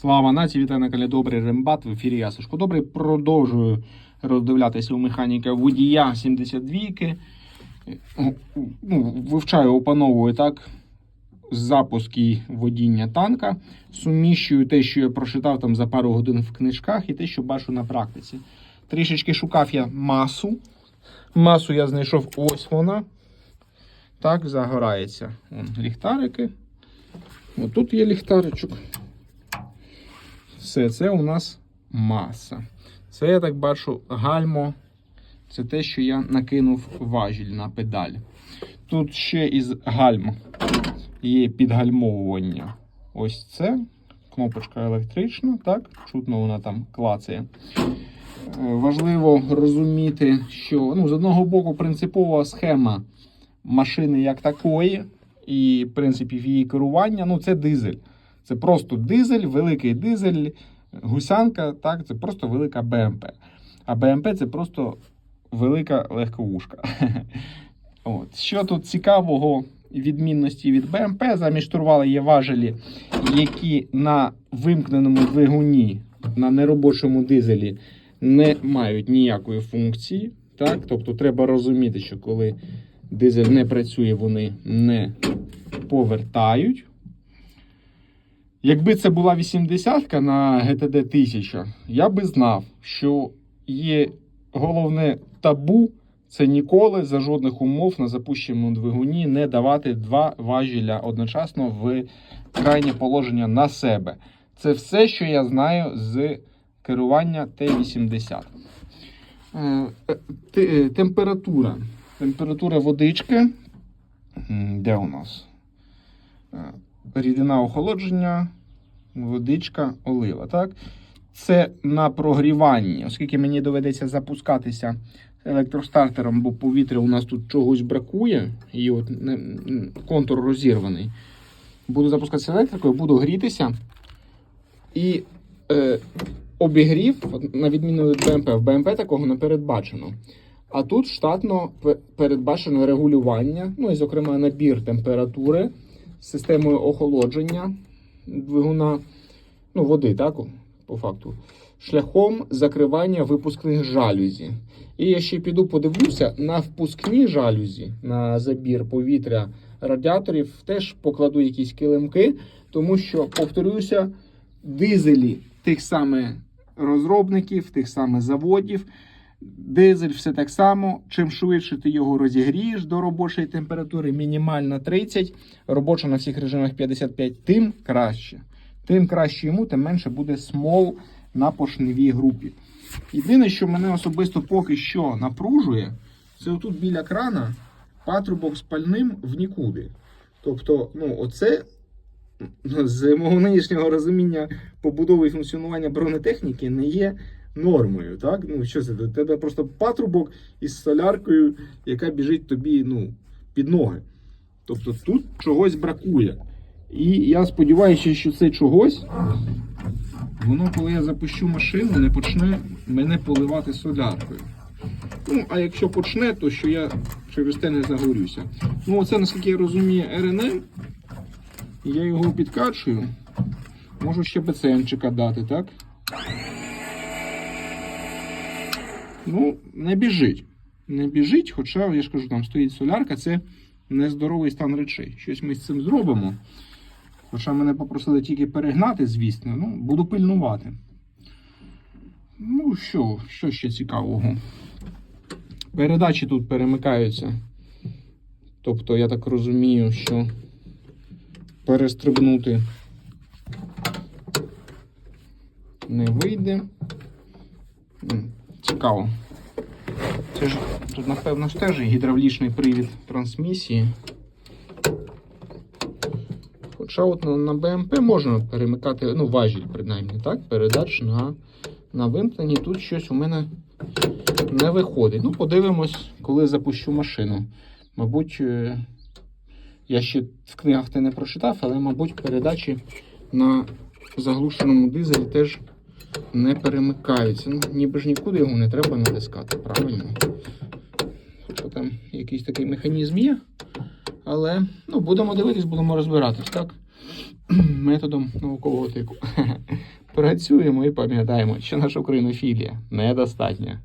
Слава нації, вітаю на каналі Добрий Рембат. В ефірі я Сашко Добрий. Продовжую роздивлятися у механіка водія 72-ки. Ну, вивчаю, опановую так. Запуск і водіння танка. Суміщую те, що я прочитав там за пару годин в книжках, і те, що бачу на практиці. Трішечки шукав я масу. Масу я знайшов ось вона. Так, загорається. Вон, ліхтарики. Ось тут є ліхтаричок. Все, це у нас маса. Це, я так бачу, гальмо. Це те, що я накинув важіль на педаль. Тут ще із гальм є підгальмовування. Ось це. Кнопочка електрична, так? Чутно вона там клацає. Е, Важливо розуміти, що ну, з одного боку принципова схема машини як такої, і принципів її керування ну, це дизель. Це просто дизель, великий дизель, гусянка, так, це просто велика БМП. А БМП це просто велика легковушка. От. Що тут цікавого відмінності від БМП, замість штурвала є важелі, які на вимкненому двигуні, на неробочому дизелі не мають ніякої функції. Так? Тобто треба розуміти, що коли дизель не працює, вони не повертають. Якби це була 80-ка на GTD 1000, я би знав, що є головне табу це ніколи за жодних умов на запущеному двигуні не давати два важеля одночасно в крайнє положення на себе. Це все, що я знаю з керування Т-80. Е, е, те- е, Температура. Температура водички. Де у нас? Рідина охолодження, водичка, олива. Так? Це на прогріванні, оскільки мені доведеться запускатися електростартером, бо повітря у нас тут чогось бракує, і от контур розірваний. Буду запускатися електрикою, буду грітися. І е, обігрів, на відміну від БМП, в БМП такого не передбачено. А тут штатно передбачено регулювання, ну і, зокрема, набір температури системою охолодження двигуна, ну, води, так, по факту, шляхом закривання випускних жалюзі. І я ще піду подивлюся на впускні жалюзі, на забір повітря радіаторів, теж покладу якісь килимки, тому що, повторюся, дизелі тих самих розробників, тих самих заводів. Дизель все так само. Чим швидше ти його розігрієш до робочої температури, мінімальна 30, робоча на всіх режимах 55, тим краще. Тим краще йому, тим менше буде смол на поршневій групі. Єдине, що мене особисто поки що напружує, це отут біля крана патрубок з пальним в нікуди. Тобто, ну, оце з мого нинішнього розуміння побудови і функціонування бронетехніки не є нормою. Так? Ну, що це? У тебе просто патрубок із соляркою, яка біжить тобі ну, під ноги. Тобто тут чогось бракує. І я сподіваюся, що це чогось, воно, коли я запущу машину, не почне мене поливати соляркою. Ну, а якщо почне, то що я через те не загорюся. Ну, оце, наскільки я розумію, РНМ. Я його підкачую. Можу ще БЦНчика дати, так? Ну, не біжить. Не біжить, хоча, я ж кажу, там стоїть солярка, це нездоровий стан речей. Щось ми з цим зробимо. Хоча мене попросили тільки перегнати, звісно, ну, буду пильнувати. Ну, що, що ще цікавого? Передачі тут перемикаються. Тобто, я так розумію, що перестрибнути не вийде. Цікаво. Це ж тут, напевно, ж теж гідравлічний привід трансмісії. Хоча от на, на БМП можна перемикати, ну, важіль, принаймні, так? Передач на, на вимкненні. Тут щось у мене не виходить. Ну, подивимось, коли запущу машину. Мабуть, е, я ще в книгах те не прочитав, але, мабуть, передачі на заглушеному дизелі теж не перемикаються. Ну, ніби ж нікуди його не треба натискати, правильно? Тобто там якийсь такий механізм є. Але ну, будемо дивитись, будемо розбиратись, так? методом наукового тику. Працюємо і пам'ятаємо, що наша українофілія недостатня.